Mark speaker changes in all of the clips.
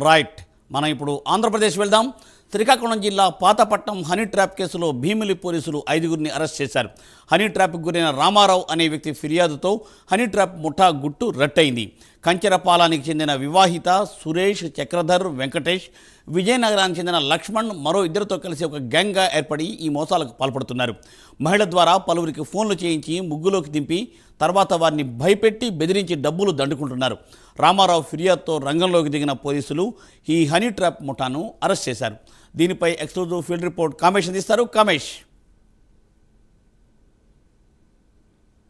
Speaker 1: Right. మనం ఇప్పుడు ఆంధ్రప్రదేశ్ వెళ్దాం. శ్రీకాకుళం జిల్లా పాతపట్నం హనీ ట్రాప్ కేసులో భీమిలి పోలీసులు ఐదుగురిని అరెస్ట్ చేశారు. హనీ ట్రాప్కు గురైన రామారావు అనే వ్యక్తి ఫిర్యాదుతో హనీ ట్రాప్ ముఠా గుట్టు రట్టయింది. కంచెరపాలానికి చెందిన వివాహిత సురేష్ చక్రధర్ వెంకటేష్ విజయనగరానికి చెందిన లక్ష్మణ్ మరో ఇద్దరితో కలిసి ఒక గ్యాంగ్గా ఏర్పడి ఈ మోసాలకు పాల్పడుతున్నారు. మహిళ ద్వారా పలువురికి ఫోన్లు చేయించి ముగ్గులోకి దింపి తర్వాత వారిని భయపెట్టి బెదిరించి డబ్బులు దండుకుంటున్నారు. రామారావు ఫిర్యాదుతో రంగంలోకి దిగిన పోలీసులు ఈ హనీ ట్రాప్ ముఠాను అరెస్ట్ చేశారు. దీనిపై ఎక్స్క్లూజివ్ ఫీల్డ్ రిపోర్ట్ కామేష్ అందిస్తారు. కామేష్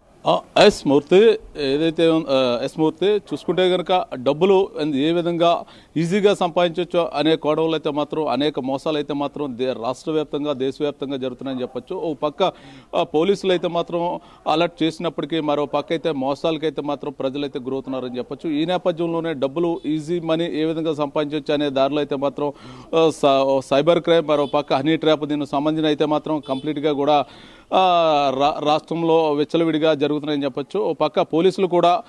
Speaker 2: ఆ, ఎస్ మూర్తి ఏదైతే ఎస్ మూర్తి చూసుకుంటే కనుక డబ్బులు ఏ విధంగా ఈజీగా సంపాదించవచ్చు అనే కోణంలో అయితే మాత్రం అనేక మోసాలు అయితే మాత్రం దే రాష్ట్ర వ్యాప్తంగా దేశవ్యాప్తంగా జరుగుతున్నాయని చెప్పొచ్చు. ఓ పక్క పోలీసులు అయితే మాత్రం అలర్ట్ చేసినప్పటికీ మరో పక్క అయితే మోసాలకైతే మాత్రం ప్రజలైతే గురవుతున్నారని చెప్పొచ్చు. ఈ నేపథ్యంలోనే డబ్బులు ఈజీ మనీ ఏ విధంగా సంపాదించవచ్చు అనే దారిలో అయితే మాత్రం సైబర్ క్రైమ్ మరో పక్క హనీ ట్రాప్ దీనికి సంబంధించిన అయితే మాత్రం కంప్లీట్గా కూడా రాష్ట్రంలో విచ్చలవిడిగా జరుగుతున్నాయని చెప్పొచ్చు. ఓ పక్క పోలీసులు కూడా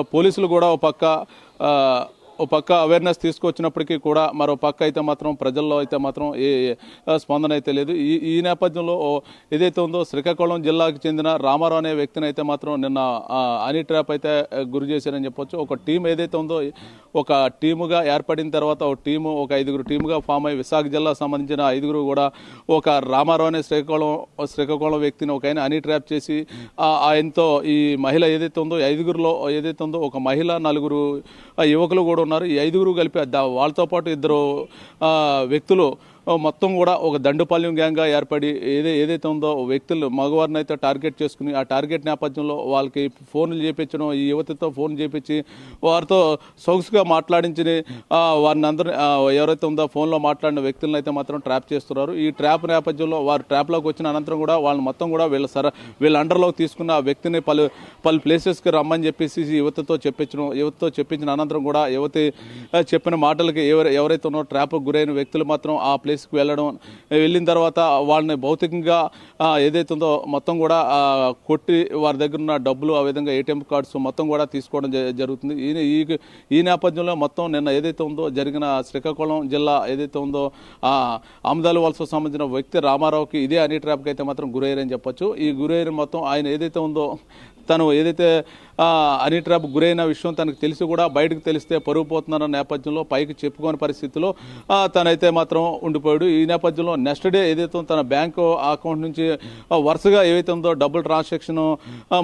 Speaker 2: పోలీసులు కూడా ఓ పక్క ఓ పక్క అవేర్నెస్ తీసుకొచ్చినప్పటికీ కూడా మరో పక్క అయితే మాత్రం ప్రజల్లో అయితే మాత్రం ఏ స్పందన అయితే లేదు. ఈ ఈ నేపథ్యంలో ఏదైతే ఉందో శ్రీకాకుళం జిల్లాకు చెందిన రామారావు అనే వ్యక్తిని అయితే మాత్రం నిన్న అని ట్రాప్ అయితే గురి చేశారని చెప్పొచ్చు. ఒక టీం ఏదైతే ఉందో ఒక టీముగా ఏర్పడిన తర్వాత ఒక టీము ఒక ఐదుగురు టీముగా ఫామ్ అయ్యి విశాఖ జిల్లా సంబంధించిన ఐదుగురు కూడా ఒక రామారావు అనే శ్రీకాకుళం శ్రీకాకుళం వ్యక్తిని ఒక ఆయన అనీ ట్రాప్ చేసి ఆయనతో ఈ మహిళ ఏదైతే ఉందో ఐదుగురులో ఏదైతే ఉందో ఒక మహిళ నలుగురు యువకులు కూడా ఉన్నారు. ఈ ఐదుగురు కలిపి వాళ్ళతో పాటు ఇద్దరు వ్యక్తులు మొత్తం కూడా ఒక దండుపాల్యం గ్యాంగ్గా ఏర్పడి ఏదే ఏదైతే ఉందో వ్యక్తులు మగవారిని అయితే టార్గెట్ చేసుకుని ఆ టార్గెట్ నేపథ్యంలో వాళ్ళకి ఫోన్లు చేపించడం ఈ యువతితో ఫోన్ చేపించి వారితో సొగసుగా మాట్లాడించి వారిని అందరిని ఎవరైతే ఉందో ఫోన్లో మాట్లాడిన వ్యక్తులను అయితే మాత్రం ట్రాప్ చేస్తున్నారు. ఈ ట్రాప్ నేపథ్యంలో వారు ట్రాప్లోకి వచ్చిన అనంతరం కూడా వాళ్ళని మొత్తం కూడా వీళ్ళ సర వీళ్ళ అండర్లోకి తీసుకున్న ఆ వ్యక్తిని పలు పలు ప్లేసెస్కి రమ్మని చెప్పేసి యువతతో చెప్పించడం యువతతో చెప్పించిన అనంతరం కూడా యువతి చెప్పిన మాటలకి ఎవరు ఎవరైతే ఉన్నారో ట్రాప్ గురైన వ్యక్తులు మాత్రం ఆ ప్లేస్ ప్లేస్కి వెళ్ళడం వెళ్ళిన తర్వాత వాళ్ళని భౌతికంగా ఏదైతే ఉందో మొత్తం కూడా కొట్టి వారి దగ్గర ఉన్న డబ్బులు ఆ విధంగా ఏటీఎం కార్డ్స్ మొత్తం కూడా తీసుకోవడం జరుగుతుంది. ఈ ఈ- నేపథ్యంలో మొత్తం నిన్న ఏదైతే ఉందో జరిగిన శ్రీకాకుళం జిల్లా ఏదైతే ఉందో ఆ వలసకు వలస సంబంధించిన వ్యక్తి రామారావుకి ఇదే అనీ ట్రాప్కి అయితే మాత్రం గురయ్యారని చెప్పొచ్చు. ఈ గురయ్యని మొత్తం ఆయన ఏదైతే ఉందో తను ఏదైతే అనిట్రాప్ ట్రాప్ గురైన విషయం తనకు తెలిసి కూడా బయటకు తెలిస్తే పరుగు పోతున్నారన్న నేపథ్యంలో పైకి చెప్పుకోని పరిస్థితిలో తనైతే మాత్రం ఉండిపోయాడు. ఈ నేపథ్యంలో నెక్స్ట్ డే ఏదైతే తన బ్యాంకు అకౌంట్ నుంచి వరుసగా ఏవైతే ఉందో డబుల్ ట్రాన్సాక్షన్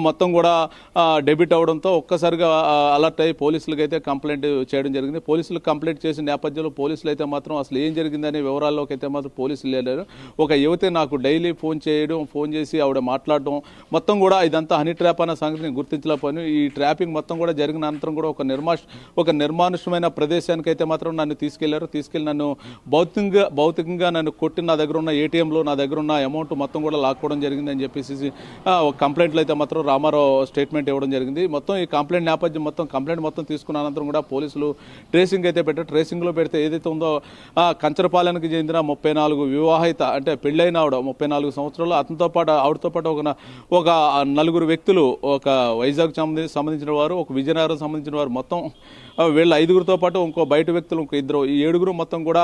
Speaker 2: మొత్తం కూడా డెబిట్ అవడంతో ఒక్కసారిగా అలర్ట్ అయ్యి పోలీసులకు అయితే కంప్లైంట్ చేయడం జరిగింది. పోలీసులు కంప్లైంట్ చేసిన నేపథ్యంలో పోలీసులు అయితే మాత్రం అసలు ఏం జరిగిందనే వివరాల్లోకి అయితే మాత్రం పోలీసులు లేరు ఒక యువతి నాకు డైలీ ఫోన్ చేయడం ఫోన్ చేసి ఆవిడ మాట్లాడడం మొత్తం కూడా ఇదంతా హనీ ట్రాప్ అన్న సంగతిని గుర్తించలేకపోయాను. ఈ ట్రాపింగ్ మొత్తం కూడా జరిగిన అనంతరం కూడా ఒక నిర్మా ఒక నిర్మానుష్యమైన ప్రదేశానికి అయితే మాత్రం నన్ను తీసుకెళ్ళారు. తీసుకెళ్ళి నన్ను భౌతికంగా భౌతికంగా నన్ను కొట్టి నా దగ్గర ఉన్న ఏటీఎంలో నా దగ్గర ఉన్న అమౌంట్ మొత్తం కూడా లాక్కోవడం జరిగిందని చెప్పేసి ఒక కంప్లైంట్లు అయితే మాత్రం రామారావు స్టేట్మెంట్ ఇవ్వడం జరిగింది. మొత్తం ఈ కంప్లైంట్ నేపథ్యం మొత్తం కంప్లైంట్ మొత్తం తీసుకున్న అనంతరం కూడా పోలీసులు ట్రేసింగ్ అయితే పెట్టారు. ట్రేసింగ్లో పెడితే ఏదైతే ఉందో కంచరపాలెనకు చెందిన ముప్పై నాలుగు వివాహిత అంటే పెళ్ళైన ఆవిడ ముప్పై నాలుగు సంవత్సరాలు అతనితో పాటు ఆవిడతో పాటు ఒక ఒక నలుగురు వ్యక్తులు ఒక వైజాగ్ సంబంధి- సంబంధించిన వారు ఒక విజయనగరం సంబంధించిన వారు మొత్తం వీళ్ళ ఐదుగురితో పాటు ఇంకో బయట వ్యక్తులు ఇంకో ఇద్దరు ఈ ఏడుగురు మొత్తం కూడా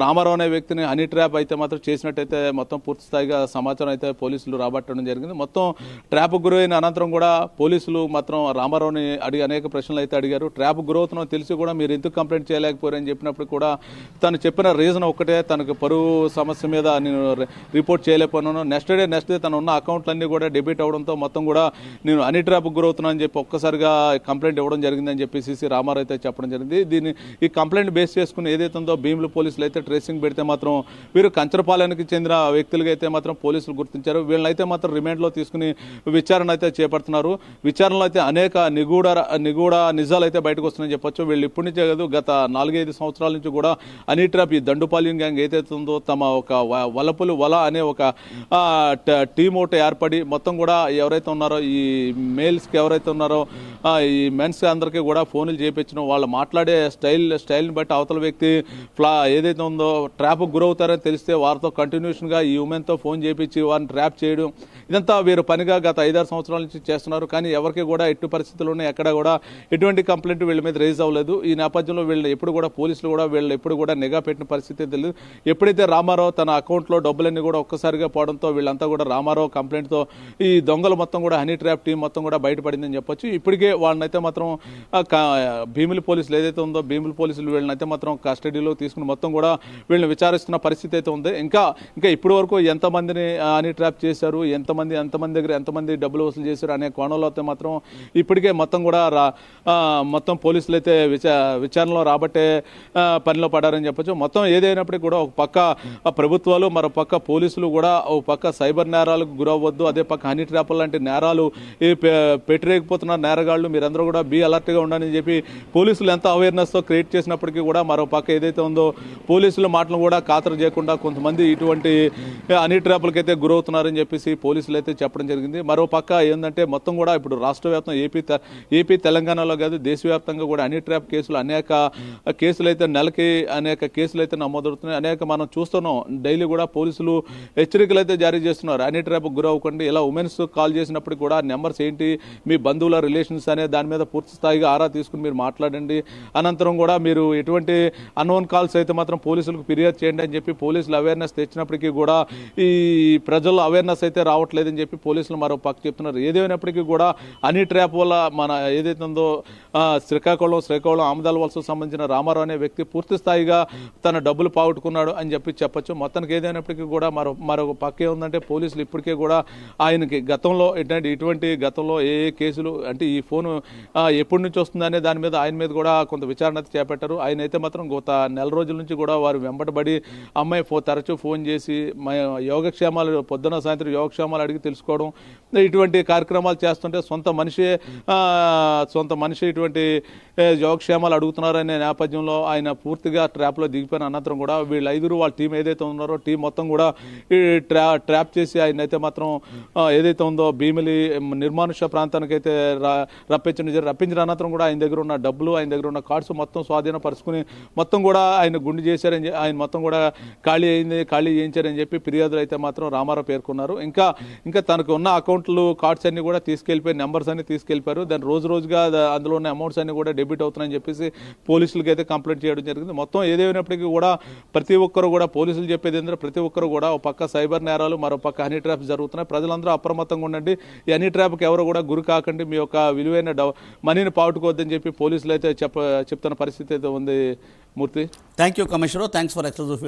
Speaker 2: రామారావు అనే వ్యక్తిని హనీ ట్రాప్ అయితే మాత్రం చేసినట్టయితే మొత్తం పూర్తి స్థాయిగా సమాచారం అయితే పోలీసులు రాబట్టడం జరిగింది. మొత్తం ట్రాప్ గురైన అనంతరం కూడా పోలీసులు మాత్రం రామారావుని అడిగి అనేక ప్రశ్నలు అయితే అడిగారు. ట్రాప్ గురవుతున్నాం తెలిసి కూడా మీరు ఎందుకు కంప్లైంట్ చేయలేకపోయారని చెప్పినప్పుడు కూడా తను చెప్పిన రీజన్ ఒక్కటే తనకు పరువు సమస్య మీద నేను రిపోర్ట్ చేయలేకపోయినాను నెక్స్ట్ డే నెక్స్ట్ డే తను ఉన్న అకౌంట్లన్నీ కూడా డెబిట్ అవడంతో మొత్తం కూడా నేను అన్ని ట్రాప్ గురవుతున్నాను అని చెప్పి ఒక్కసారిగా కంప్లైంట్ ఇవ్వడం జరిగిందని చెప్పేసి రామారావు అయితే చెప్పడం జరిగింది. దీన్ని ఈ కంప్లైంట్ బేస్ చేసుకుని ఏదైతే ఉందో భీములు పోలీసులు అయితే ట్రేసింగ్ పెడితే మాత్రం వీరు కంచరపాలెనికి చెందిన వ్యక్తులుగా అయితే మాత్రం పోలీసులు గుర్తించారు. వీళ్ళనైతే అయితే మాత్రం రిమాండ్లో తీసుకుని విచారణ అయితే చేపడుతున్నారు. విచారణలో అయితే అనేక నిగూఢ నిగూఢ నిజాలు అయితే బయటకు వస్తున్నాయని చెప్పొచ్చు. వీళ్ళు ఇప్పటి నుంచే కాదు గత నాలుగైదు సంవత్సరాల నుంచి కూడా అనీ ట్రాప్ ఈ దండుపాల్యం గ్యాంగ్ ఏదైతే ఉందో తమ ఒక వలపులు వల అనే ఒక టీమ్ టీం ఒకటి ఏర్పడి మొత్తం కూడా ఎవరైతే ఉన్నారో ఈ మేల్స్కి ఎవరైతే ఎవరైతే ఉన్నారో ఈ మెన్స్ అందరికీ కూడా ఫోన్లు చేయించడం వాళ్ళు మాట్లాడే స్టైల్ స్టైల్ని బట్టి అవతల వ్యక్తి ఫ్లా ఏదైతే ఉందో ట్రాప్కి గురవుతారని తెలిస్తే వారితో కంటిన్యూషన్గా ఈ ఉమెన్తో ఫోన్ చేయించి వారిని ట్రాప్ చేయడం. ఇదంతా వీరు పనిగా గత ఐదారు సంవత్సరాల నుంచి చేస్తున్నారు. కానీ ఎవరికి కూడా ఎట్టి పరిస్థితుల్లోనే ఎక్కడ కూడా ఎటువంటి కంప్లైంట్ వీళ్ళ మీద రేజ్ అవ్వలేదు. ఈ నేపథ్యంలో వీళ్ళు ఎప్పుడు కూడా పోలీసులు కూడా వీళ్ళు ఎప్పుడు కూడా నిఘా పెట్టిన పరిస్థితి తెలియదు. ఎప్పుడైతే రామారావు తన అకౌంట్లో డబ్బులన్నీ కూడా ఒక్కసారిగా పోవడంతో వీళ్ళంతా కూడా రామారావు కంప్లైంట్తో ఈ దొంగలు మొత్తం కూడా హనీ ట్రాప్ టీం మొత్తం కూడా బయటపడిందని చెప్పొచ్చు. ఇప్పటికే వాళ్ళనైతే మాత్రం ఆ, భీమిలి పోలీసులు ఏదైతే ఉందో భీమిలి పోలీసులు వీళ్ళనైతే మాత్రం కస్టడీలో తీసుకుని మొత్తం కూడా వీళ్ళని విచారిస్తున్న పరిస్థితి అయితే ఉంది. ఇంకా ఇంకా ఇప్పటి వరకు ఎంతమందిని అని ట్రాప్ చేశారు ఎంతమంది ఎంతమంది దగ్గర ఎంతమంది డబ్బులు వసూలు చేశారు అనే కోణంలో అయితే మాత్రం ఇప్పటికే మొత్తం కూడా రా మొత్తం పోలీసులు అయితే విచారణలో రాబట్టే పనిలో పడారని చెప్పొచ్చు. మొత్తం ఏదైనప్పటికీ కూడా ఒక పక్క ప్రభుత్వాలు మరో పక్క పోలీసులు కూడా ఒక పక్క సైబర్ నేరాలకు గురవ్వద్దు అదే పక్క హనీ ట్రాప్ లాంటి నేరాలు ఈ చేయలేకపోతున్నారు. నేరగాళ్ళు మీరందరూ కూడా బీ అలర్ట్గా ఉండాలని చెప్పి పోలీసులు ఎంత అవేర్నెస్తో క్రియేట్ చేసినప్పటికీ కూడా మరో పక్క ఏదైతే ఉందో పోలీసుల మాటలు కూడా ఖాతరు చేయకుండా కొంతమంది ఇటువంటి అన్ని ట్రాపులకైతే గురవుతున్నారని చెప్పేసి పోలీసులు అయితే చెప్పడం జరిగింది. మరో పక్క ఏంటంటే మొత్తం కూడా ఇప్పుడు రాష్ట్ర వ్యాప్తంగా ఏపీ ఏపీ తెలంగాణలో కాదు దేశవ్యాప్తంగా కూడా అన్ని ట్రాప్ కేసులు అనేక కేసులు అయితే నెలకి అనేక కేసులు అయితే నమోదవుతున్నాయి. అనేక మనం చూస్తున్నాం. డైలీ కూడా పోలీసులు హెచ్చరికలు అయితే జారీ చేస్తున్నారు. అన్ని ట్రాప్ గురవ్వకండి. ఇలా ఉమెన్స్ కాల్ చేసినప్పుడు కూడా నెంబర్స్ ఏంటి? మీ బంధువుల రిలేషన్స్ అనే దాని మీద పూర్తి స్థాయిగా ఆరా తీసుకుని మీరు మాట్లాడండి. అనంతరం కూడా మీరు ఎటువంటి అన్నోన్ కాల్స్ అయితే మాత్రం పోలీసులకు ఫిర్యాదు చేయండి అని చెప్పి పోలీసులు అవేర్నెస్ తెచ్చినప్పటికీ కూడా ఈ ప్రజలు అవేర్నెస్ అయితే రావట్లేదని చెప్పి పోలీసులు మరో పక్క చెప్తున్నారు. ఏదేమైనప్పటికీ కూడా అన్ని ట్రాప్ వల్ల మన ఏదైతే ఉందో శ్రీకాకుళం శ్రీకాకుళం ఆమదాల వలసకు సంబంధించిన రామారావు అనే వ్యక్తి పూర్తి స్థాయిగా తన డబ్బులు పాగుట్టుకున్నాడు అని చెప్పి చెప్పొచ్చు. మొత్తానికి ఏదైనప్పటికీ కూడా మరో మరొక పక్క ఏముందంటే పోలీసులు ఇప్పటికే కూడా ఆయనకి గతంలో ఏంటంటే ఇటువంటి గతంలో ఏ ఏ కేసులు అంటే ఈ ఫోన్ ఎప్పటి నుంచి వస్తుందనే దాని మీద ఆయన మీద కూడా కొంత విచారణ అయితే చేపట్టారు. ఆయన అయితే మాత్రం గత నెల రోజుల నుంచి కూడా వారు వెంబడబడి అమ్మాయి ఫో తరచూ ఫోన్ చేసి యోగక్షేమాలు పొద్దున సాయంత్రం యోగక్షేమాలు అడిగి తెలుసుకోవడం ఇటువంటి కార్యక్రమాలు చేస్తుంటే సొంత మనిషి సొంత మనిషి ఇటువంటి యోగక్షేమాలు అడుగుతున్నారనే నేపథ్యంలో ఆయన పూర్తిగా ట్రాప్లో దిగిపోయిన అనంతరం కూడా వీళ్ళు ఐదుగురు వాళ్ళ టీం ఏదైతే ఉన్నారో టీం మొత్తం కూడా ఈ ట్రా ట్రాప్ చేసి ఆయన అయితే మాత్రం ఏదైతే ఉందో భీమిలి నిర్మానుష ప్రాంతానికి అయితే రా- రప్పించడం రప్పించిన అనంతరం కూడా ఆయన దగ్గర ఉన్న డబ్బులు ఆయన దగ్గర ఉన్న కార్డ్స్ మొత్తం స్వాధీనపరుచుకుని మొత్తం కూడా ఆయన గుండు చేశారని ఆయన మొత్తం కూడా ఖాళీ అయింది ఖాళీ చేయించారని చెప్పి ఫిర్యాదులు అయితే మాత్రం రామారావు పేర్కొన్నారు. ఇంకా ఇంకా తనకు ఉన్న అకౌంట్లు కార్డ్స్ అన్ని కూడా తీసుకెళ్ళిపోయి నెంబర్స్ అన్ని తీసుకెళ్ళిపోయారు. దాని రోజు రోజుగా అందులో ఉన్న అమౌంట్స్ అన్ని కూడా డెబిట్ అవుతున్నాయని చెప్పేసి పోలీసులకి అయితే కంప్లైంట్ చేయడం జరిగింది. మొత్తం ఏదేమైనప్పటికీ కూడా ప్రతి ఒక్కరు కూడా పోలీసులు చెప్పేది ఏంటంటే ప్రతి ఒక్కరు కూడా ఒక పక్క సైబర్ నేరాలు మరో పక్క హనీ ట్రాప్స్ జరుగుతున్నాయి. ప్రజలందరూ అప్రమత్తంగా ఉండండి. ఈ హనీ ట్రాప్కి ఎవరు కూడా గురి కాకండి. మీ యొక్క విలువైన డౌ మనీని పాటుకోవద్దని చెప్పి పోలీసులు అయితే చెప్ప చెప్తున్న పరిస్థితి అయితే ఉంది Murthy.
Speaker 1: Thank you commissioner thanks for exclusive